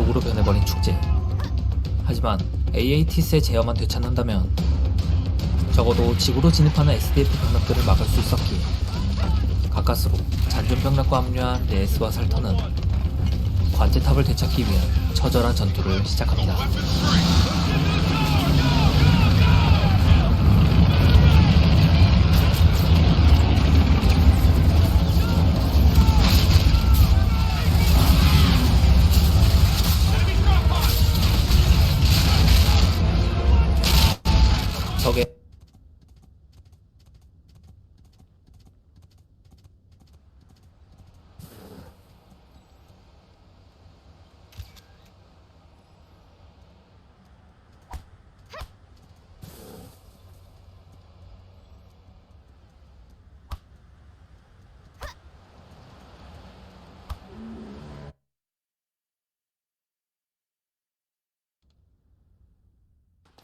변해버린 축제. 하지만 AAT스의 제어만 되찾는다면 적어도 지구로 진입하는 SDF 병력들을 막을 수 있었기에 가까스로 잔존 병력과 합류한 레스와 살터는 관제탑을 되찾기 위한 처절한 전투를 시작합니다. 적의